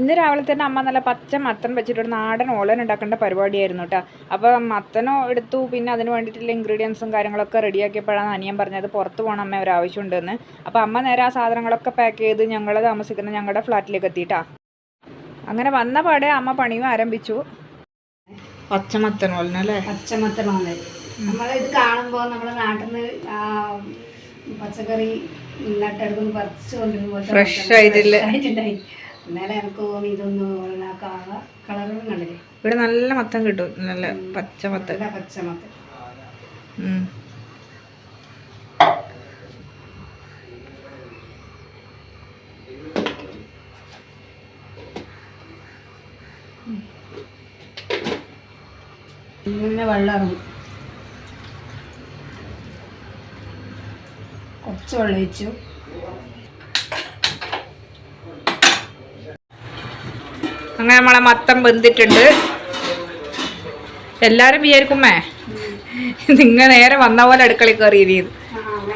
ഇന്ന് രാവിലെ തന്നെ അമ്മ നല്ല പച്ച മത്തൻ വെച്ചിട്ടൊരു നാടൻ ഓലൻ ഉണ്ടാക്കേണ്ട പരിപാടിയായിരുന്നു കേട്ടോ അപ്പോൾ മത്തനോ എടുത്തു പിന്നെ അതിന് വേണ്ടിയിട്ടുള്ള ഇൻഗ്രീഡിയൻസും കാര്യങ്ങളൊക്കെ റെഡിയാക്കിയപ്പോഴാണ് അനിയൻ പറഞ്ഞത് പുറത്ത് പോകണം അമ്മ ഒരു ആവശ്യമുണ്ടെന്ന്. അപ്പോൾ അമ്മ നേരെ ആ സാധനങ്ങളൊക്കെ പാക്ക് ചെയ്ത് ഞങ്ങൾ താമസിക്കുന്ന ഞങ്ങളുടെ ഫ്ലാറ്റിലേക്ക് എത്തിയിട്ടാ അങ്ങനെ വന്ന പാടെ അമ്മ പണിയും ആരംഭിച്ചു. പച്ച മത്തൻ പച്ചമത്തൻ ഓലൻ. നമ്മളിത് കാണുമ്പോൾ നമ്മുടെ നാട്ടിൽ നിന്ന് പച്ചക്കറി നട്ടെടുക്കുന്ന പറിച്ചു കൊണ്ടുവരുമ്പോൾ ഫ്രഷ് ആയിട്ടില്ലേ? ആയിട്ടുണ്ടായി എന്നാലും എനിക്ക് തോന്നി ഇതൊന്ന് കളറും കണ്ടില്ലേ? ഇവിടെ നല്ല മത്തം കിട്ടും. നല്ല പച്ച മത്തം. ഇങ്ങനെ വെള്ളം ഇറങ്ങും. കുറച്ച് വെള്ളം ഒഴിച്ചു. അങ്ങനെ നമ്മളെ മത്തം വെന്തിട്ടുണ്ട്. എല്ലാരും വിചാരിക്കുമേ? നിങ്ങ നേരെ വന്ന പോലെ അടുക്കളയിൽ കയറിയത്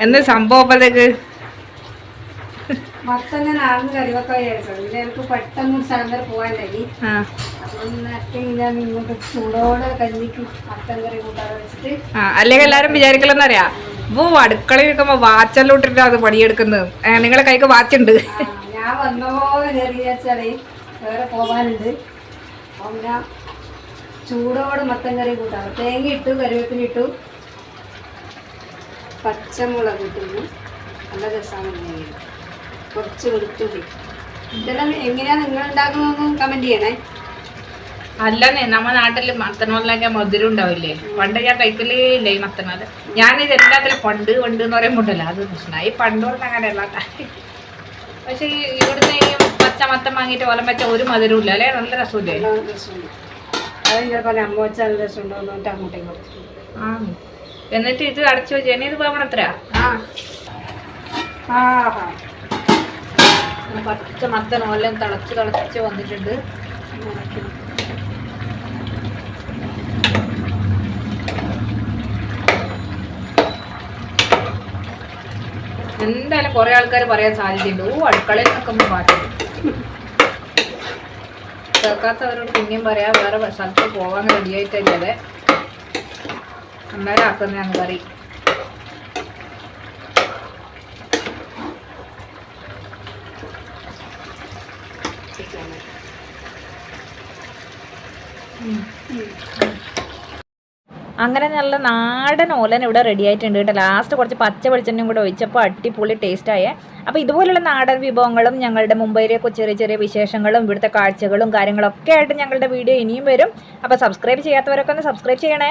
എന്ത് സംഭവം അപ്പോഴത്തേക്ക് മത്തന്നെ കറിവൊക്കെ എനിക്ക് പെട്ടെന്ന് സ്ഥലം വരെ അല്ലെങ്കിൽ എല്ലാരും വിചാരിക്കലെന്നറിയാ ഇപ്പൊ അടുക്കളയിൽ നിൽക്കുമ്പോ വാച്ചെല്ലാം ഇട്ടിട്ടാ അത് പണിയെടുക്കുന്നത്. നിങ്ങളെ കൈക്ക് വാച്ചുണ്ട്. ഞാൻ വന്നോ വിചാരിച്ചാലേ വേറെ പോകാനുണ്ട് അപ്പം ചൂടോടെ മത്തൻ കറി കൂട്ടാം. തേങ്ങ ഇട്ടു കരുവേപ്പിന് ഇട്ടു. പച്ചമുളക് ഇട്ടിരുന്നു. നല്ല രസമാണ് കുറച്ച് വെളുത്തുള്ളി. ഇതെല്ലാം എങ്ങനെയാ നിങ്ങൾ ഉണ്ടാക്കുന്നതെന്ന് കമന്റ് ചെയ്യണേ. അല്ലെന്നേ നമ്മുടെ നാട്ടിൽ മത്തനോലൊക്കെ മധുരം ഉണ്ടാവില്ലേ? പണ്ട് ഞാൻ കഴിക്കലേ ഇല്ല ഈ മത്തനോല ഞാനിത് എല്ലാത്തിലും പണ്ട് പണ്ട് എന്ന് പറയുമ്പോണ്ടല്ലോ അത് പ്രശ്നമായി പണ്ട് പറഞ്ഞ അങ്ങനെയല്ല പക്ഷെ ഇവിടുന്ന് പച്ച മത്തം വാങ്ങിയിട്ട് ഓലം വെച്ച ഒരു മധുരവും ഇല്ല. അല്ലേ? നല്ല രസമില്ലേ? എന്നിട്ട് ഇത് അടച്ചു വെച്ചു. ഇനി ഇത് പോകണം എത്ര പച്ച മത്തൻ ഓലം തിളച്ച് തിളച്ച് വന്നിട്ടുണ്ട്. എന്തായാലും കുറെ ആൾക്കാർ പറയാൻ സാധ്യതയുണ്ട്. ഓ അടുക്കളയിൽ നിൽക്കുമ്പോൾ പാട്ട് കേൾക്കാത്തവരോട് പിന്നെയും പറയാം. വേറെ സ്ഥലത്ത് പോകാൻ റെഡി ആയിട്ടല്ലേ അന്നേരം ആക്കുന്നതാണ് കറി അങ്ങനെ നല്ല നാടൻ ഓലൻ ഇവിടെ റെഡി ആയിട്ടുണ്ട് കേട്ടോ. ലാസ്റ്റ് കുറച്ച് പച്ച വെളിച്ചെണ്ണയും കൂടെ ഒഴിച്ചപ്പോൾ അടിപൊളി ടേസ്റ്റ് ആയേ. അപ്പോൾ ഇതുപോലുള്ള നാടൻ വിഭവങ്ങളും ഞങ്ങളുടെ മുംബൈയിലെ ചെറിയ ചെറിയ വിശേഷങ്ങളും ഇവിടുത്തെ കാഴ്ചകളും കാര്യങ്ങളൊക്കെ ആയിട്ട് ഞങ്ങളുടെ വീഡിയോ ഇനിയും വരും. അപ്പോൾ സബ്സ്ക്രൈബ് ചെയ്യാത്തവരൊക്കെ ഒന്ന് സബ്സ്ക്രൈബ് ചെയ്യണേ.